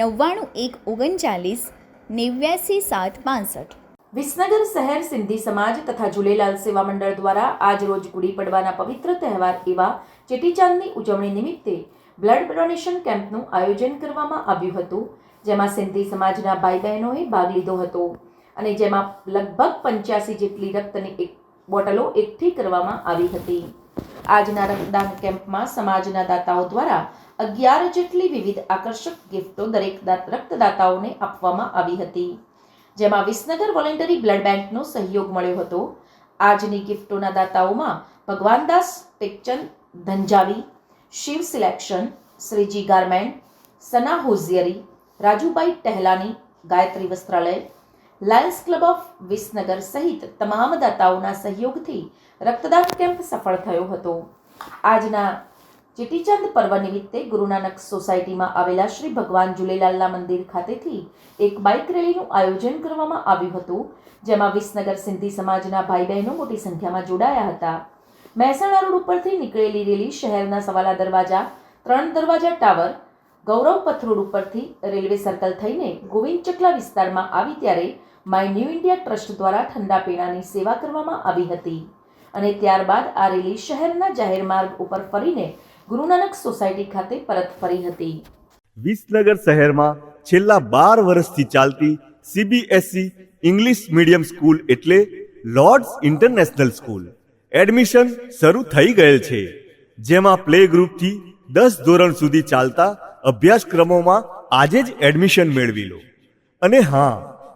નવ્વાણું એક ઓગણચાલીસ નેવ્યાસી સાત પાંસઠ. વિસનગર શહેર સિંધી સમાજ તથા ઝૂલેલાલ સેવા મંડળ દ્વારા આજ રોજ ગુડી પડવાના પવિત્ર તહેવાર એવા ચેટીચાંદની ઉજવણી નિમિત્તે બ્લડ ડોનેશન કેમ્પનું આયોજન કરવામાં આવ્યું હતું, જેમાં સિંધી સમાજના ભાઈ બહેનોએ ભાગ લીધો હતો અને જેમાં લગભગ પંચ્યાસી જેટલી રક્તની એક બોટલો એકઠી કરવામાં આવી હતી. આજના રક્તદાન કેમ્પમાં સમાજના દાતાઓ દ્વારા અગિયાર જેટલી વિવિધ આકર્ષક ગિફ્ટો દરેક રક્તદાતાઓને આપવામાં આવી હતી. જેમાં વિસનગર વોલેન્ટરી બ્લડ બેંકનો સહયોગ મળ્યો હતો. આજની ગિફ્ટોના દાતાઓમાં Bhagwandas Tekchand Dhanjavi, Shiv selection, Shreeji garment, Sana hosiery, Rajubhai Tahelani, Gayatri Vastralaya Lions Club of Visnagar સહિત તમામ દાતાઓના સહયોગથી રક્તદાન કેમ્પ સફળ થયો હતો. આજના ચીટીચંદ પર્વ નિમિત્તે ગુરુનાનક સોસાયટીમાં આવેલા શ્રી ભગવાન જુલેલાલના મંદિર ખાતેથી એક બાઇક રેલીનું આયોજન કરવામાં આવ્યું હતું, જેમાં વિસનગર સિંધી સમાજના ભાઈ બહેનો મોટી સંખ્યામાં જોડાયા હતા. મહેસાણા રોડ ઉપરથી નીકળેલી રેલી શહેરના સવાલા દરવાજા, ત્રણ દરવાજા ટાવર, ગૌરવ પથ રોડ ઉપરથી રેલવે સર્કલ થઈને ગોવિંદ ચકલા વિસ્તારમાં આવી ત્યારે માય ન્યૂ ઇન્ડિયા ટ્રસ્ટ દ્વારા ઠંડા પીણાની સેવા કરવામાં આવી હતી. અને ત્યારબાદ આ રેલી શહેરના જાહેર માર્ગ ઉપર ફરીને ગુરુનાનક સોસાયટી ખાતે પરત ફરી હતી. વિસનગર શહેરમાં છેલ્લા બાર વર્ષથી ચાલતી સીબીએસઈ ઇંગ્લિશ મીડિયમ સ્કૂલ એટલે લોર્ડ્સ ઇન્ટરનેશનલ સ્કૂલ એડમિશન શરૂ થઈ ગયેલ છે, જેમાં પ્લે ગ્રુપથી દસ ધોરણ સુધી ચાલતા અભ્યાસક્રમોમાં આજે જ એડમિશન મેળવી લો. અને હા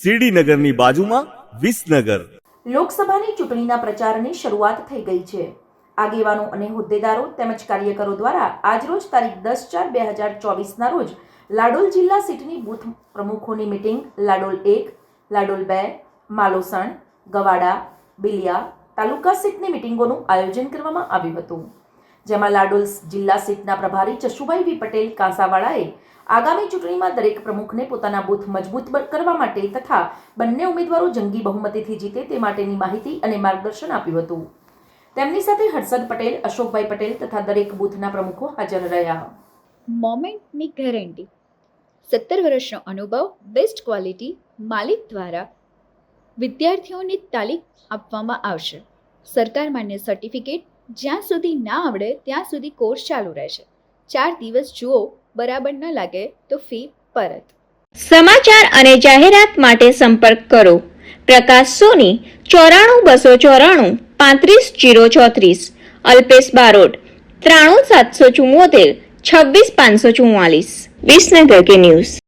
શિરડીનગરની બાજુમાં વિસનગર. લોકસભાની ચૂંટણીના પ્રચારની શરૂઆત થઈ ગઈ છે. આગેવાનો અને હોદ્દેદારો તેમજ કાર્યકરો દ્વારા આજરોજ તારીખ દસ ચાર બે હજાર ચોવીસના રોજ લાડોલ જિલ્લા સીટની બૂથ પ્રમુખોની મિટિંગ લાડોલ એક, લાડોલ બે, માલોસણ, ગવાડા, બિલિયા તાલુકા સીટની મિટિંગોનું આયોજન કરવામાં આવ્યું હતું. જેમાં લાડોલ જિલ્લા સીટના પ્રભારી ચશુભાઈ વી પટેલ, કાંસાવાળાએ આગામી ચૂંટણીમાં દરેક પ્રમુખને પોતાના બૂથ મજબૂત કરવા માટે તથા બંને ઉમેદવારો જંગી બહુમતીથી જીતે તે માટેની માહિતી અને માર્ગદર્શન આપ્યું હતું. તેમની સાથે હર્ષદ પટેલ, અશોકભાઈ પટેલ તથા દરેક બૂથના પ્રમુખો હાજર રહ્યા. મોમેન્ટની ગેરંટી. સત્તર વર્ષનો અનુભવ, બેસ્ટ ક્વોલિટી, માલિક દ્વારા વિદ્યાર્થીઓને તાલીમ આપવામાં આવશે. સરકાર માન્ય સર્ટિફિકેટ જ્યાં સુધી ના આવડે, ત્યાં સુધી કોર્સ ચાલુ રહેશે. ચાર દિવસ જુઓ, બરાબર ન લાગે તો ફી પરત. સમાચાર અને જાહેરાત માટે સંપર્ક કરો. પ્રકાશ સોની, ચોરાણું બસો ચોરાણું, પાંત્રીસ જીરો ચોત્રીસ. અલ્પેશ બારોટ, ત્રાણું સાતસો ચુમ્મોતેર છવ્વીસ પાંચસો ચુમ્માલીસ વિસનગર કે ન્યૂઝ.